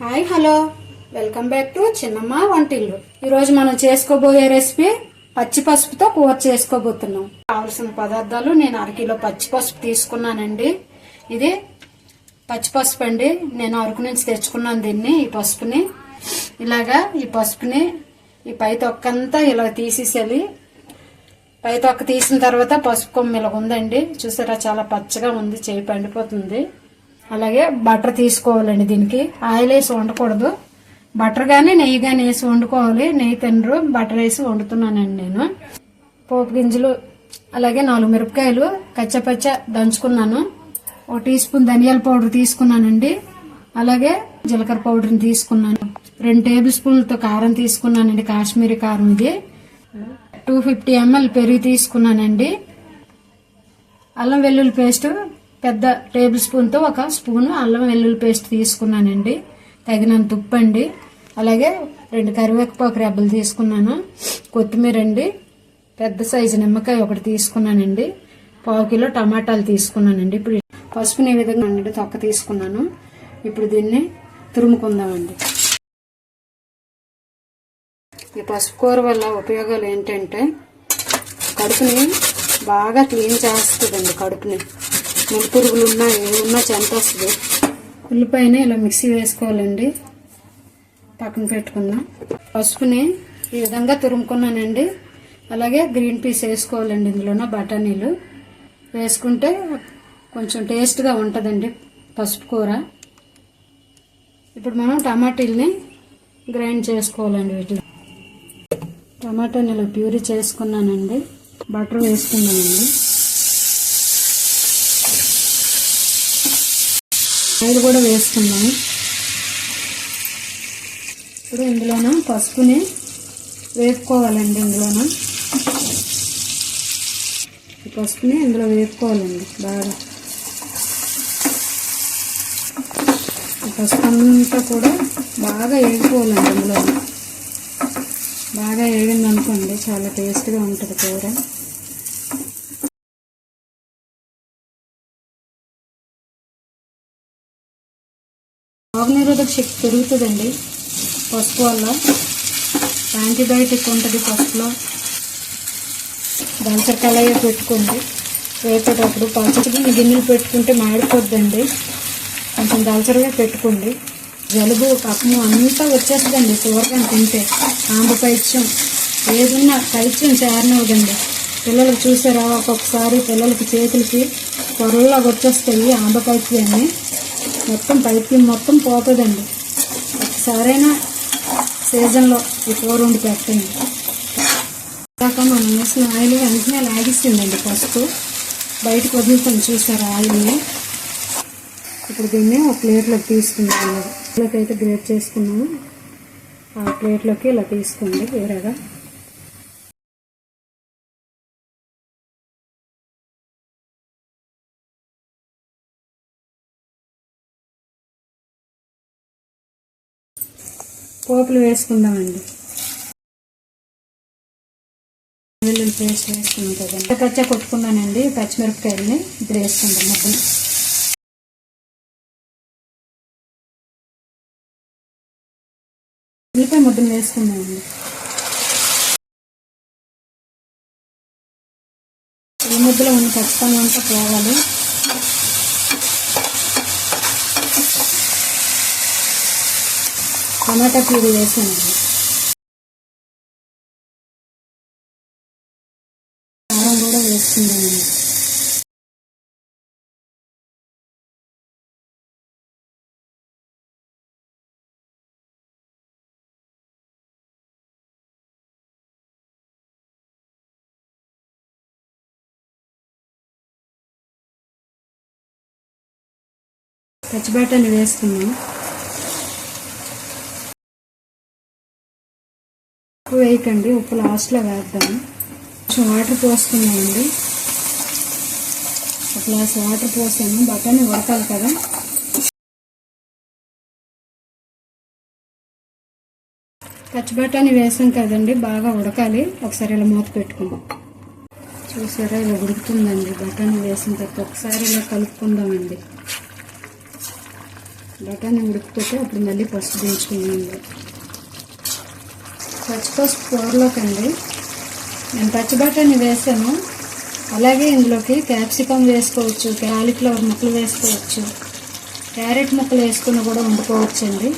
Hi hello. Welcome back to Chinnamma Vantillu. ఈరోజు మనం చేసుకోబోయే రెసిపీ పచ్చి పసుపుతో కూర చేసుకోబోతున్నాం. కావలసిన పదార్థాలు నేను అరకిలో పచ్చి పసుపు తీసుకున్నానండి. ఇది పచ్చి పసుపు అండి. నేను అరకు నుంచి తెచ్చుకున్నాను దీన్ని ఈ పసుపుని. ఇలాగా ఈ పసుపుని ఈ పై తొక్కంతా ఇలా తీసేసేయాలి. పై తొక్క తీసిన తర్వాత పసుపు కొమ్మ ఇలా ఉందండి చూసారా చాలా పచ్చగా ఉంది. చేయి పండిపోతుంది. అలాగే బటర్ తీసుకోవాలండి దీనికి. ఆయిల్ వేసి వండకూడదు. బటర్ కానీ నెయ్యి కానీ వేసి వండుకోవాలి. నెయ్యి తినరు. బటర్ వేసి వండుతున్నానండి నేను. పోపు గింజలు అలాగే నాలుగు మిరపకాయలు కచ్చపచ్చ దంచుకున్నాను. ఒక టీ స్పూన్ ధనియాల పౌడర్ తీసుకున్నానండి. అలాగే జీలకర్ర పౌడర్ని తీసుకున్నాను. రెండు టేబుల్ స్పూన్లతో కారం తీసుకున్నానండి. కాశ్మీరీ కారం ఇది. టూ ఫిఫ్టీ ఎంఎల్ పెరుగు తీసుకున్నానండి. అల్లం వెల్లుల్లి పేస్ట్ పెద్ద టేబుల్ స్పూన్తో ఒక స్పూను అల్లం వెల్లుల్లి పేస్ట్ తీసుకున్నానండి. తగినంత ఉప్పు అండి అలాగే రెండు కరివేపాకు రెబ్బలు తీసుకున్నాను. కొత్తిమీర అండి. పెద్ద సైజు నిమ్మకాయ ఒకటి తీసుకున్నానండి. పావు కిలో టమాటాలు తీసుకున్నానండి. ఇప్పుడు పసుపుని ఏ విధంగా అండి? తొక్క తీసుకున్నాను. ఇప్పుడు దీన్ని తురుముకుందామండి. ఈ పసుపు కూర వల్ల ఉపయోగాలు ఏంటంటే కడుపుని బాగా క్లీన్ చేస్తుందండి కడుపుని. ముడి పురుగులు ఉన్నా ఏమి ఉన్నా ఉల్లిపాయని ఇలా మిక్సీ వేసుకోవాలండి. పక్కన పెట్టుకుందాం. పసుపుని ఈ విధంగా తురుముకున్నానండి. అలాగే గ్రీన్ పీస్ వేసుకోవాలండి ఇందులోన బఠానీలు. వేసుకుంటే కొంచెం టేస్ట్గా ఉంటుందండి పసుపు కూర. ఇప్పుడు మనం టమాటీల్ని గ్రైండ్ చేసుకోవాలండి వీటిలో. టమాటాని ఇలా ప్యూరీ చేసుకున్నానండి. బటర్ వేసుకున్నానండి ఆయిల్ కూడా వేసుకున్నాము ఇప్పుడు ఇందులోన పసుపుని వేపుకోవాలండి ఇందులోన. పసుపుని ఇందులో వేపుకోవాలండి బాగా. పసుపు అంతా కూడా బాగా వేగిపోవాలండి ఇందులో బాగా వేగిందనుకోండి చాలా టేస్ట్గా ఉంటుంది కూర. రోగనిరోధక శక్తి పెరుగుతుందండి. పసుపు వల్ల. యాంటీబయాటిక్ ఉంటుంది పసుపులో. దంచకలయ పెట్టుకోండి. వేపేటప్పుడు పచ్చడి గిన్నెలు పెట్టుకుంటే మాడిపోద్దండి. కొంచెం దాల్చరగా పెట్టుకోండి. జలుబు కఫము అంతా వచ్చేస్తుందండి కూరగా తింటే. ఆంబ పైత్యం ఏదున్నా పైత్యం చేరనవదండి పిల్లలకు చూసారా? ఒక్కొక్కసారి పిల్లలకి చేతులకి త్వరలో వచ్చేస్తాయి ఆంబ పైత్యాన్ని మొత్తం పైత్యం మొత్తం పోతుందండి. ఒకసారైనా సీజన్లో ఈ కూర ఉండి పెట్టండి. ఇందాక మనం వేసిన ఆయిల్ వెంటనే లాగిస్తుందండి పసుపు. బయటకు వదులుతాం చూసారు ఆయిల్ని? ఇప్పుడు దీన్ని ఒక ప్లేట్లోకి తీసుకుందాం. ప్లేట్లోకి అయితే గ్రేట్ చేసుకున్నాము ఆ ప్లేట్లోకి ఇలా తీసుకోండి వేరేగా. పోపులు వేసుకుందామండి. వెల్లుల్లి పేస్ట్ వేసుకున్నాం కదండి. కచ్చా కొట్టుకున్నానండి పచ్చిమిరపకాయలని ఇప్పుడు వేసుకుంటాం ముద్దలు ఉల్లిపాయ ముద్దలు వేసుకుందామండి. ఈ ముద్దలో ఉన్న ఖచ్చితంగా అంతా పోవాలి. టమాటా ప్యూరీ వేసానండి కారం కూడా వేసుకుందామండి పచ్చిబట్టని వేసుకున్నాం ఉప్పు వేయకండి ఉప్పు లాస్ట్లో వేద్దాం. కొంచెం వాటర్ పోస్తున్నామండి ఒక గ్లాస్ వాటర్ పోసాము బఠానీ ఉడకాలి కదా. పచ్చి బఠానీ వేసాం కదండి బాగా ఉడకాలి. ఒకసారి ఇలా మూత పెట్టుకుందాం. చూసారా ఇలా ఉడుకుతుందండి. బఠానీ వేసిన తర్వాత ఒకసారి ఇలా కలుపుకుందామండి. బఠానీ ఉడికిపోతే అప్పుడు మళ్ళీ పసుపు దించుకున్నాను పచ్చిపసుపు కూరలోకి అండి నేను పచ్చి బఠానీ వేసాను. అలాగే ఇందులోకి క్యాప్సికమ్ వేసుకోవచ్చు క్యాలీఫ్లవర్ ముక్కలు వేసుకోవచ్చు క్యారెట్ ముక్కలు వేసుకుని కూడా వండుకోవచ్చండి.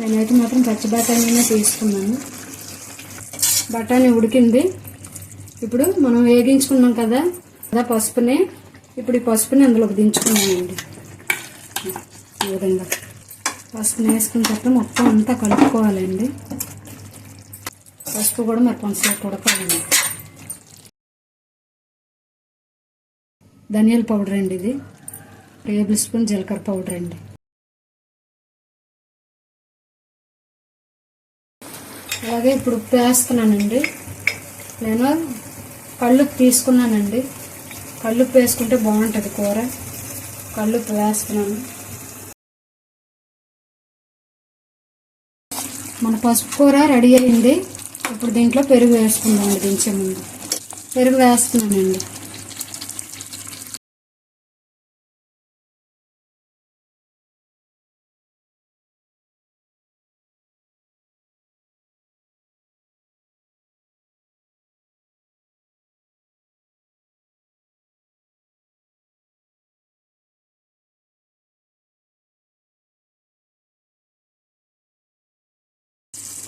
నేనైతే మాత్రం పచ్చి బఠానీనే తీసుకున్నాను. బఠానీ ఉడికింది. ఇప్పుడు మనం వేగించుకున్నాం కదా కదా పసుపుని. ఇప్పుడు ఈ పసుపుని అందులోకి దించుకున్నామండి. ఈ విధంగా పసుపుని వేసుకున్న తర్వాత మొత్తం అంతా కలుపుకోవాలండి. పసుపు కూడా మరి కొంచెంసేపు ఉడకాలండి ధనియాల పౌడర్ అండి ఇది. టేబుల్ స్పూన్ జీలకర్ర పౌడర్ అండి. అలాగే ఇప్పుడు ఉప్పు వేస్తున్నానండి. నేను కళ్ళుప్పు తీసుకున్నానండి. కళ్ళుప్పు వేసుకుంటే బాగుంటుంది కూర. కళ్ళుప్పు వేస్తున్నాను. మన పసుపు కూర రెడీ అయింది. ఇప్పుడు దీంట్లో పెరుగు వేసుకుందామండి దించే ముందు. పెరుగు వేస్తున్నానండి.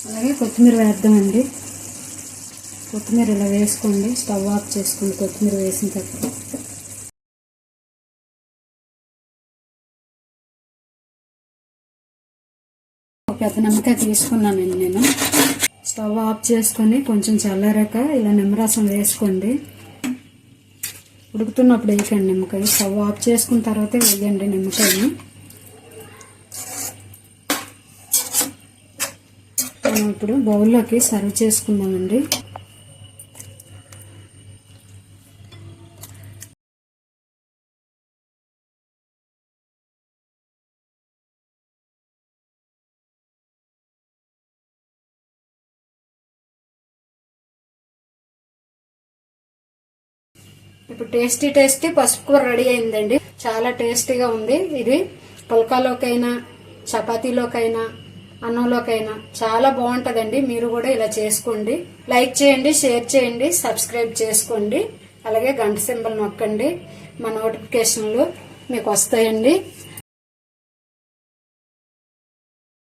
అలాగే కొత్తిమీర వేద్దామండి. కొత్తిమీర ఇలా వేసుకోండి. స్టవ్ ఆఫ్ చేసుకోండి కొత్తిమీర వేసిన తర్వాత. ఒక పెద్ద నిమ్మకాయ తీసుకున్నానండి నేను. స్టవ్ ఆఫ్ చేసుకొని కొంచెం చల్లారాక ఇలా నిమ్మరసం వేసుకోండి. ఉడుకుతున్నప్పుడు వేయకండి నిమ్మకాయ. స్టవ్ ఆఫ్ చేసుకున్న తర్వాత వేయండి నిమ్మకాయని. మనం ఇప్పుడు బౌల్లోకి సర్వ్ చేసుకుందామండి. ఇప్పుడు టేస్టీ టేస్టీ పసుపు కూర రెడీ అయిందండి. చాలా టేస్టీగా ఉంది ఇది. పుల్కాలోకైనా చపాతీలోకైనా అన్నంలోకైనా. చాలా బాగుంటుందండి. మీరు కూడా ఇలా చేసుకోండి. లైక్ చేయండి షేర్ చేయండి సబ్స్క్రైబ్ చేసుకోండి. అలాగే గంట సింబల్ నొక్కండి. మా నోటిఫికేషన్లు మీకు వస్తాయండి.